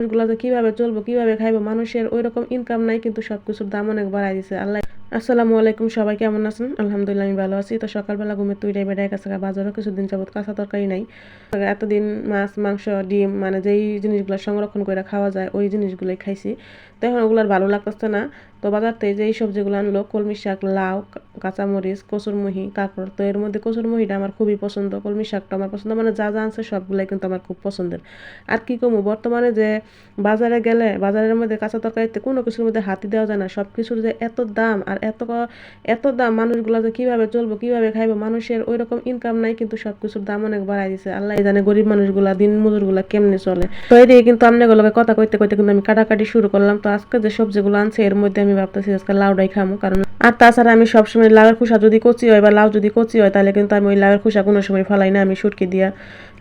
মানুষগুলো যে কীভাবে চলবো, কীভাবে খাইবো, মানুষের ওই রকম ইনকাম নাই, কিন্তু সবকিছুর দাম অনেক বাড়াই দিছে। আল্লাহ আসসালামু আলাইকুম, সবাই কেমন আছেন? আলহামদুলিল্লাহ, আমি ভালো আছি। তো সকালবেলা ঘুমে তুই টাইমে ডাই কাছে বাজারও কিছুদিন যাবত কাঁচা তরকারি নাই। এতদিন মাছ, মাংস, ডিম মানে যেই জিনিসগুলো সংরক্ষণ করে খাওয়া যায়, ওই জিনিসগুলোই খাইছি। তো এখন ওগুলো ভালো লাগতেছে না। তো বাজারতে যেই সবজিগুলো আনলো, কলমি শাক, লাউ কাঁচামরিচ, কচুরমুহি, কাঁকড়, তো এর মধ্যে কচুরমুহিটা আমার খুবই পছন্দ। কলমি শাকটা আমার পছন্দ মানে যা যা আনছে সবগুলাই কিন্তু আমার খুব পছন্দের। আর কি কমু, বর্তমানে যে বাজারে গেলে, বাজারের মধ্যে কাঁচা তরকারিতে কোনো কিছুর মধ্যে হাতি দেওয়া যায় না। সব কিছুর যে এত দাম আর এত এত দাম মানুষগুলো যে কীভাবে চলবো, কীভাবে খাইবো, মানুষের ওই রকম ইনকাম নাই, কিন্তু সব কিছুর দাম অনেক বাড়াই দিছে। আল্লাহ জানে গরিব মানুষগুলা, দিন মজুরগুলা কেমনে চলে। তো এদিকে কিন্তু আমনেগুলোকে কথা কইতে কইতে কিন্তু আমি কাটাকাটি শুরু করলাম। তো আজকে যে সবজিগুলো আনছে, এর মধ্যে আমি ভাবতেছি আজকে লাউডাই খামো, কারণ আর তাছাড়া আমি সবসময় লাউয়ের খোসা যদি কচি হয় বা লাউ যদি কচি হয়, তাহলে কিন্তু আমি ওই লাউয়ের খোসা কোনো সময় ফালাই না, আমি সুটকি দিয়া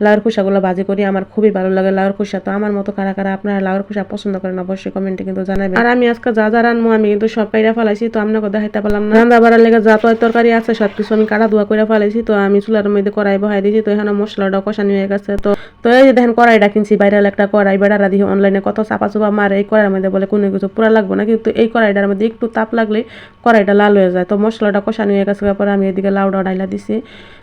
লাউয়ের খোসাগুলো ভাজি করি। আমার খুবই ভালো লাগে লাউয়ের খোসা। তো আমার মতো কারা কারা আপনারা লাউয়ের খোসা পছন্দ করেন, অবশ্যই কমেন্টে কিন্তু জানাবেন। আর আমি আজকে যা যা রান্নবো, আমি কিন্তু সব কাইরা ফেলাইছি, তো আপনাকে দেখাইতে পারলাম না। রান্না বাড়ার লেগে যা তয় তরকারি আছে সব কিছু আমি কাটা ধোয়া করে ফেলাইছি, তো আমি চুলার মধ্যে কড়াই বহাই দিয়েছি, তো এখানে মশলাটা কষানি হয়ে গেছে। তো তো এই যে দেখেন কড়াইটা কিনছি, বাইরের একটা কড়াই, বেড়ারা দিয়ে অনলাইনে কত চাপা চুপা মারে, এই কড়াইয়ের মধ্যে বলে কোনো কিছু পুরা লাগবে না, কিন্তু এই কড়াইটার মধ্যে একটু তাপ লাগলেই কড়াইটা লাল হয়ে যায়। তো মশলাটা কষানি হয়ে গেছে পরে আমি এদিকে লাউডা ডাইলা দিছি।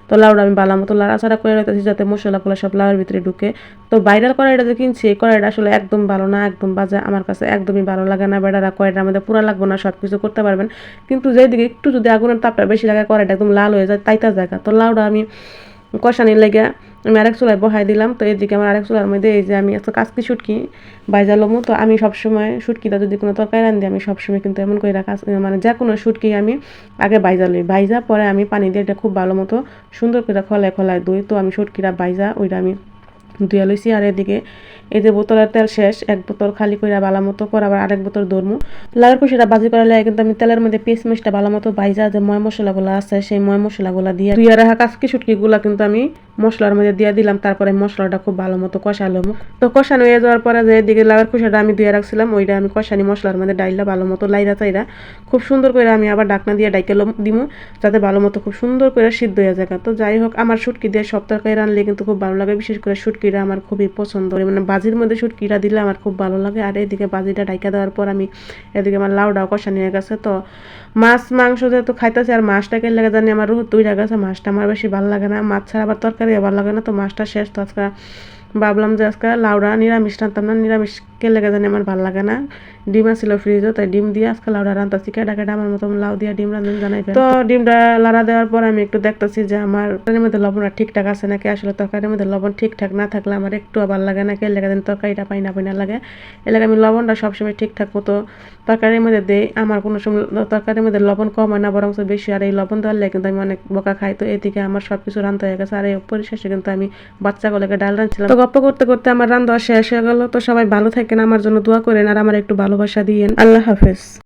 তো লাউডা আমি বালা মতো লাড়াচাড়া করে রাখতেছি যাতে মশলাগুলো সব লাউয়ের ভিতরে ঢুকে। তো বাইরের কড়াইটা যে কিনছি, এই কড়াইটা আসলে একদম ভালো না, একদম বাজে। আমার কাছে একদমই ভালো লাগে না বেড়ারা কড়াইটা মধ্যে পুরা লাগবে না সব কিছু করতে পারবেন। কিন্তু যেদিকে একটু যদি আগুনের তাপটা বেশি লাগে, কড়াইটা একদম লাল হয়ে যায়, তাইতা জায়গা। তো লাউডা আমি কষানির লেগে আমি আরেক চুলায় বহাই দিলাম, তো এদিকে আমার আরেক চুলার মধ্যে এই যে আমি এত কাজকি শুটকি বাইজা লমু, তো আমি সবসময় শুটকিটা যদি কোনো তরকারি রান্ধি, আমি সবসময় কিন্তু এমন করে কাজ মানে যে কোনো শুটকি আমি আগে বাইজা লই। বাইজা পরে আমি পানি দিয়ে এটা খুব ভালো মতো সুন্দর করে খলায় খোলায় দই তো আমি শুটকিটা বাইজা ওইটা আমি ধুয়ে লইছি আর এদিকে এই যে বোতলের তেল শেষ, এক বোতল খালি করে ভালো মতো পর আবার আরেক বোতল দরমু লাউয়ের কুশিটা বাজি করা লাগে কিন্তু আমি তেলের মধ্যে পিস মিশটা ভালো মতো বাইজা যে ময় মশলাগুলো আছে, সেই ময় মশলাগুলো দিয়ে দুই রাখা কাজকি শুটকিগুলো কিন্তু আমি মশলার মধ্যে দিয়ে দিলাম, তারপরে মশলাটা খুব ভালো মতো কষালো তো কষানো হয়ে যাওয়ার পরে যে এদিকে লাউয়ের কুশাটা আমি ধুয়ে রাখছিলাম, ওইটা আমি কষানি মশলার মধ্যে ডাইলা ভালো মতো লাইরা চাইরা খুব সুন্দর করে আমি আবার ডাকনা দিয়ে ডাইকে দিমু, যাতে ভালো মতো খুব সুন্দর করে সিদ্ধ হয়ে যায়। তো যাই হোক, আমার সুটকি দিয়ে সব তরকারি রানলে কিন্তু খুব ভালো লাগে, বিশেষ করে শুটকিটা আমার খুবই পছন্দ। মানে বাজির মধ্যে শুটকিটা দিলে আমার খুব ভালো লাগে। আর এদিকে বাজিটা ডাইকা দেওয়ার পর আমি এদিকে আমার লাউডাও কষা নিয়ে গেছে। তো মাছ, মাংস যেহেতু খাইতেছে আর মাছটা মাছটাকে লাগে জানি আমার রুহ তুই গেছে, মাছটা আমার বেশি ভালো লাগে না। মাছ ছাড়া আবার তরকারি ভালো লাগে না। তো মাছটা শেষ। তো আজকে ভাবলাম যে আজকে লাউডা নিরামিষ রান্তাম না নিরামিষ কে লেগে জানি আমার ভালো লাগে না। ডিম আসছিল ফ্রিজে তাই ডিম দিয়ে আজকে লাউডা রান্তাছি কেটা কেটা আমার মতো লাউ দিয়ে ডিম রান্ধন জানাই তো ডিমটা লাড়া দেওয়ার পর আমি একটু দেখতেছি যে আমার তরকারির মধ্যে লবণটা ঠিকঠাক আছে নাকি? আসলে তরকারির মধ্যে লবণ ঠিকঠাক না থাকলে আমার একটু ভালো লাগে না কে লেগে তরকারিটা পাই না পাই না লাগে এলাকা আমি লবণটা সবসময় ঠিকঠাক মতো তরকারির মধ্যে দেই। আমার কোনো সময় তরকারির মধ্যে লবণ কম হয় না বরং বেশি। আর এই লবণ দেওয়ার লাগে কিন্তু আমি অনেক বোকা খাই। তো এদিকে আমার সব কিছু রান্না হয়ে গেছে। আর এই পরিশেষে কিন্তু আমি বাচ্চাগুলোকে ডাল রাঁধছিলাম। গপ্প করতে করতে আমার রান্না শেষ হয়ে গেল। তো সবাই ভালো থাকেন, আমার জন্য দোয়া করেন আর আমার একটু ভালোবাসা দিয়েন। আল্লাহ হাফেজ।